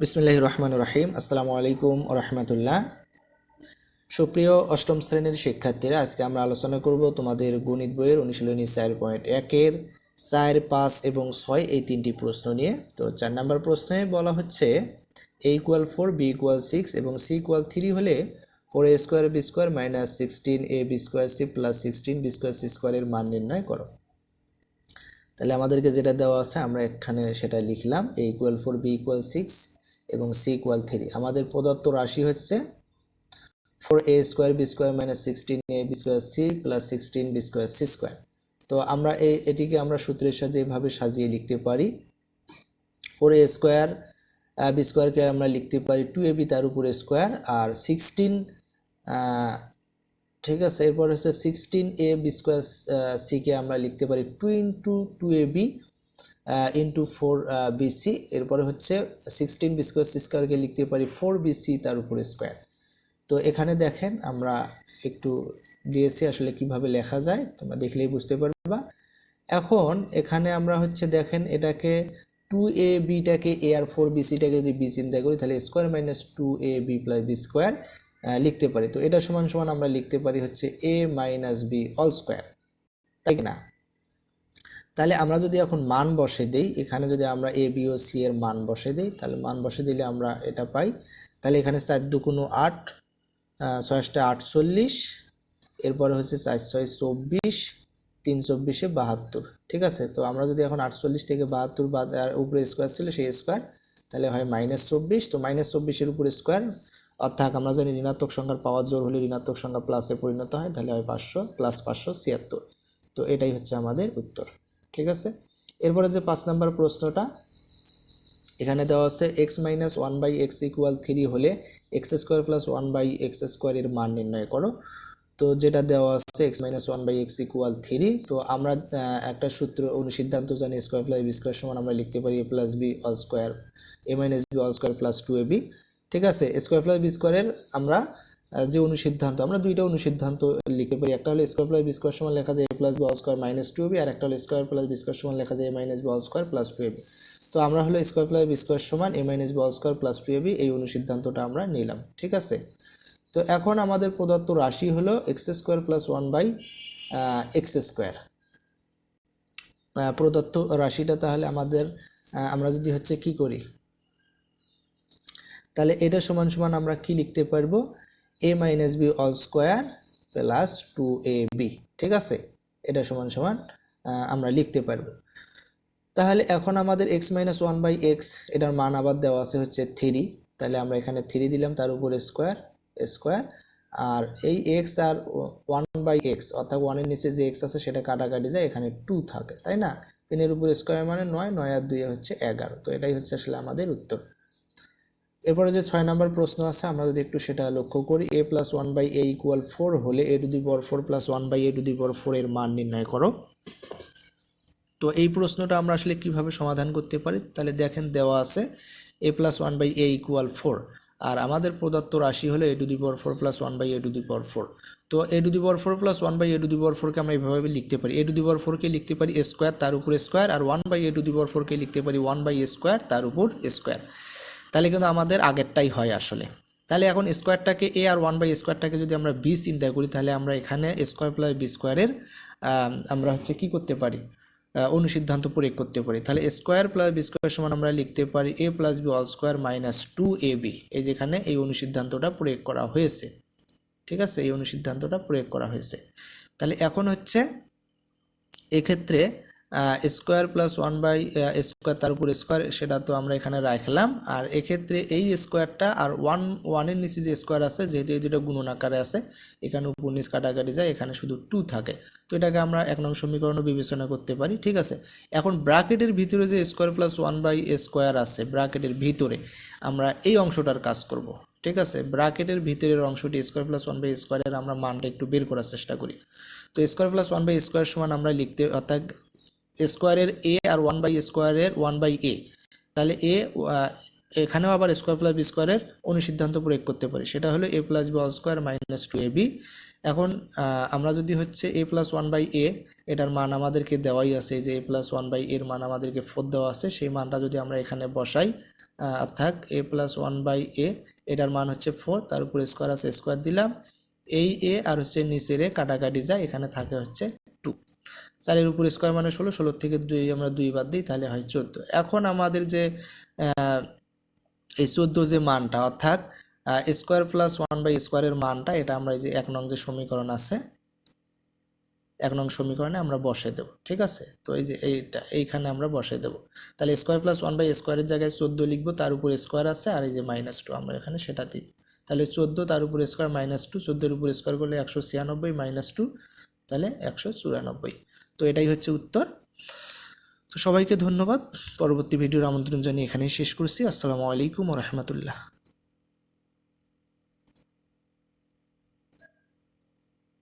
বিসমিল্লাহ রহমান রহিম আসসালামু আলাইকুম রহমতুল্লাহ সুপ্রিয় অষ্টম শ্রেণির শিক্ষার্থীরা, আজকে আমরা আলোচনা করব তোমাদের গণিত বইয়ের অনুশীলনী চার পয়েন্ট একের চার, পাঁচ এবং ছয় এই তিনটি প্রশ্ন নিয়ে। তো চার নম্বর প্রশ্নে বলা হচ্ছে A equal four B equal six এবং সি ইকুয়াল থ্রি হলে four A square B square minus sixteen A B square C plus sixteen B square C স্কোয়ারের মান নির্ণয় করো। তাহলে আমাদেরকে যেটা দেওয়া আছে আমরা এখানে সেটা লিখলাম A equal four B equal six এবং সি ইকুয়াল থ্রি আমাদের প্রদত্ত রাশি হচ্ছে four A square B square minus sixteen A B square C plus sixteen B square C square তো আমরা এই, এটিকে আমরা সূত্রের সাহায্যে এভাবে সাজিয়ে লিখতে পারি। ফোর এ স্কোয়ার বি স্কোয়ারকে আমরা লিখতে পারি টু এ বি তার উপরে স্কোয়ার আর সিক্সটিন ঠিক আছে, এরপর হচ্ছে সিক্সটিন এ বি স্কোয়ার সিকে আমরা লিখতে পারি two into two A B into four BC এরপরে হচ্ছে সিক্সটিন বি স্কোয়ার সি স্কোয়ারকে লিখতে পারি ফোর বিসি তার উপরে স্কোয়ার তো এখানে দেখেন আমরা একটু দিয়েছি আসলে কীভাবে লেখা যায়, তোমরা দেখলেই বুঝতে পারবা। এখন এখানে আমরা হচ্ছে দেখেন এটাকে টু এ বিটাকে এ আর ফোর বিসিটাকে যদি বি চিন্তা করি, তাহলে square minus two A B plus B square লিখতে পারি। তো এটা সমান সমান আমরা লিখতে পারি হচ্ছে A minus B whole square তাই না? তাহলে আমরা যদি এখন মান বসে দিই, এখানে যদি আমরা এ বি ও সি এর মান বসে দিই, তাহলে মান বসে দিলে আমরা এটা পাই। তাহলে এখানে চার দুকুনো আট ছয়টা আটচল্লিশ এরপরে হচ্ছে চার ছয় চব্বিশ, তিন চব্বিশে বাহাত্তর, ঠিক আছে? তো আমরা যদি এখন আটচল্লিশ থেকে বাহাত্তর আর উপরে স্কোয়ার ছিল সেই স্কোয়ার তাহলে হয় মাইনাস চব্বিশ, তো মাইনাস চব্বিশের উপরে স্কোয়ার অর্থাৎ আমরা জানি ঋণাত্মক সংখ্যার পাওয়ার জোর হলে ঋণাত্মক সংখ্যা প্লাসে পরিণত হয়, তাহলে হয় পাঁচশো প্লাস পাঁচশো ছিয়াত্তর। তো এটাই হচ্ছে আমাদের উত্তর। ঠিক আছে? এরপরে যে পাঁচ নাম্বার প্রশ্নটা, এখানে দেওয়া আছে X minus one by X equal three হলে X square plus one by X স্কোয়ারের মান নির্ণয় করো। তো যেটা দেওয়া আছে X minus one by X equal three তো আমরা একটা সূত্র অনুসিদ্ধান্ত জানি স্কোয়ার প্লাস বি স্কোয়ার সমান আমরা লিখতে পারি A plus B whole square A minus B whole square plus two A B ঠিক আছে? স্কোয়ার প্লাস বি স্কোয়ারের আমরা যে অনুসিদ্ধান্ত, আমরা দুইটা অনুসিদ্ধান্ত লিখতে পারি একটা হলো স্কোয়ার প্লাস বি স্কোয়ার সমান লেখা যায় A plus B whole square minus two B আর একটা হলো স্কোয়ার প্লাস বি স্কোয়ার সমান লেখা যায় A minus B whole square plus two B তো আমরা হলো স্কোয়ার প্লাস বি স্কোয়ার সমান A minus B square plus two B এই অনুসিদ্ধান্তটা আমরা নিলাম, ঠিক আছে? তো এখন আমাদের প্রদত্ত রাশি হলো X square plus one by X square প্রদত্ত রাশিটা তাহলে আমাদের আমরা যদি হচ্ছে কি করি? তাহলে এটা সমান সমান আমরা কি লিখতে পারব? A minus B whole square plus two A B ঠিক আছে? এটা সমান সমান আমরা লিখতে পারব। তাহলে এখন আমাদের X minus one by X এটার মান আবার দেওয়া আছে হচ্ছে থ্রি তাহলে আমরা এখানে থ্রি দিলাম, তার উপরে স্কোয়ার স্কোয়ার আর এই এক্স আর ওয়ান বাই এক্স অর্থাৎ ওয়ানের নিচে যে এক্স আছে সেটা কাটাকাটি যায়, এখানে টু থাকে, তাই না? তিনের উপরে স্কোয়ার মানে নয় নয় আর দুই হচ্ছে এগারো। তো এটাই হচ্ছে আসলে আমাদের উত্তর। এরপরে যে ছয় নম্বর প্রশ্ন আছে, আমরা যদি একটু সেটা লক্ষ্য করি A plus one by A equal four হলে A to the power four plus one by A to the power four এর মান নির্ণয় করো। তো এই প্রশ্নটা আমরা আসলে কীভাবে সমাধান করতে পারি? তাহলে দেখেন দেওয়া আছে A plus one by A equal four আর আমাদের প্রদত্ত রাশি হলো A to the power four plus one by A to the power four তো A to the power four plus one by A to the power ফোরকে আমরা এইভাবে লিখতে পারি। এ টু দি পাওয়ার ফোরকে লিখতে পারি স্কোয়ার তার উপর square R one by A to the power ফোরকে লিখতে পারি ওয়ান বাই স্কোয়ার তার উপর স্কোয়ার তাহলে কিন্তু আমাদের আগেরটাই হয় আসলে। তাহলে এখন স্কোয়ারটাকে এ আর ওয়ান বাই স্কোয়ারটাকে যদি আমরা বি চিন্তা করি, তাহলে আমরা এখানে স্কোয়ার প্লাস বি স্কোয়ারের আমরা হচ্ছে কি করতে পারি? অনুসিদ্ধান্ত প্রয়োগ করতে পারি। তাহলে স্কোয়ার প্লাস বি স্কোয়ার সমান আমরা লিখতে পারি A plus B whole square minus two A B এই যেখানে এই অনুসিদ্ধান্তটা প্রয়োগ করা হয়েছে। ঠিক আছে? এই অনুসিদ্ধান্তটা প্রয়োগ করা হয়েছে। তাহলে এখন হচ্ছে এক্ষেত্রে square plus one by square তার উপর স্কোয়ার সেটা তো আমরা এখানে রাখলাম। আর এক্ষেত্রে এই স্কোয়ারটা আর ওয়ান ওয়ানের নিচে যে স্কোয়ার আছে, যেহেতু এই দুটো গুণন আকারে আছে, এখানে উপর নিচ কাটাকাটি যায়, এখানে শুধু টু থাকে। তো এটাকে আমরা এক নং সমীকরণও বিবেচনা করতে পারি, ঠিক আছে? এখন ব্র্যাকেটের ভিতরে যে square plus one by square আছে, ব্র্যাকেটের ভিতরে, আমরা এই অংশটার কাজ করব, ঠিক আছে? ব্র্যাকেটের ভিতরের অংশটি স্কোয়ার প্লাস ওয়ান বাই স্কোয়ারের আমরা মানটা একটু বের করার চেষ্টা করি। তো square plus one by square সমান আমরা লিখতে, অর্থাৎ স্কোয়ারের এ আর ওয়ান বাই স্কোয়ারের ওয়ান বাই এ তাহলে এ এখানেও আবার স্কোয়ার প্লাস বি স্কোয়ারের অনুসিদ্ধান্ত প্রয়োগ করতে পারি। সেটা হলো A plus B whole square minus two A B এখন আমরা যদি হচ্ছে A plus one by A এটার মান আমাদেরকে দেওয়াই আছে, যে এ প্লাস ওয়ান বাই এর মান আমাদেরকে ফোর দেওয়া আছে, সেই মানটা যদি আমরা এখানে বসাই অর্থাৎ A plus one by A এটার মান হচ্ছে ফোর তার উপরে স্কোয়ার আছে স্কোয়ার দিলাম। এই এ আর হচ্ছে নিচের এ কাটাকাটি যায়, এখানে থাকে হচ্ছে টু চারের উপর স্কোয়ার মানে ষোলো, ষোলোর থেকে দুই আমরা দুই বাদ দিই, তাহলে হয় চোদ্দ। এখন আমাদের যে এই চোদ্দ যে মানটা, অর্থাৎ স্কোয়ার প্লাস ওয়ান বাই স্কোয়ারের মানটা, এটা আমরা এই যে এক নং যে সমীকরণ আছে, এক নং সমীকরণে আমরা বসে দেব, ঠিক আছে? তো এই যে এইটা, এইখানে আমরা বসে দেব। তাহলে স্কোয়ার প্লাস ওয়ান বাই স্কোয়ারের জায়গায় চোদ্দ লিখব, তার উপর স্কোয়ার আছে, আর এই যে মাইনাস টু আমরা এখানে সেটা দিব তাহলে চোদ্দ তার উপর স্কোয়ার মাইনাস টু চোদ্দোর উপর স্কোয়ার করলে একশো ছিয়ানব্বই মাইনাস টু তাহলে একশো চুরানব্বই। তো এটাই হচ্ছে উত্তর। তো সবাইকে ধন্যবাদ। পরবর্তী ভিডিওর আমন্ত্রণ জানিয়ে এখানেই শেষ করছি। আসসালামু আলাইকুম রহমতুল্লাহ।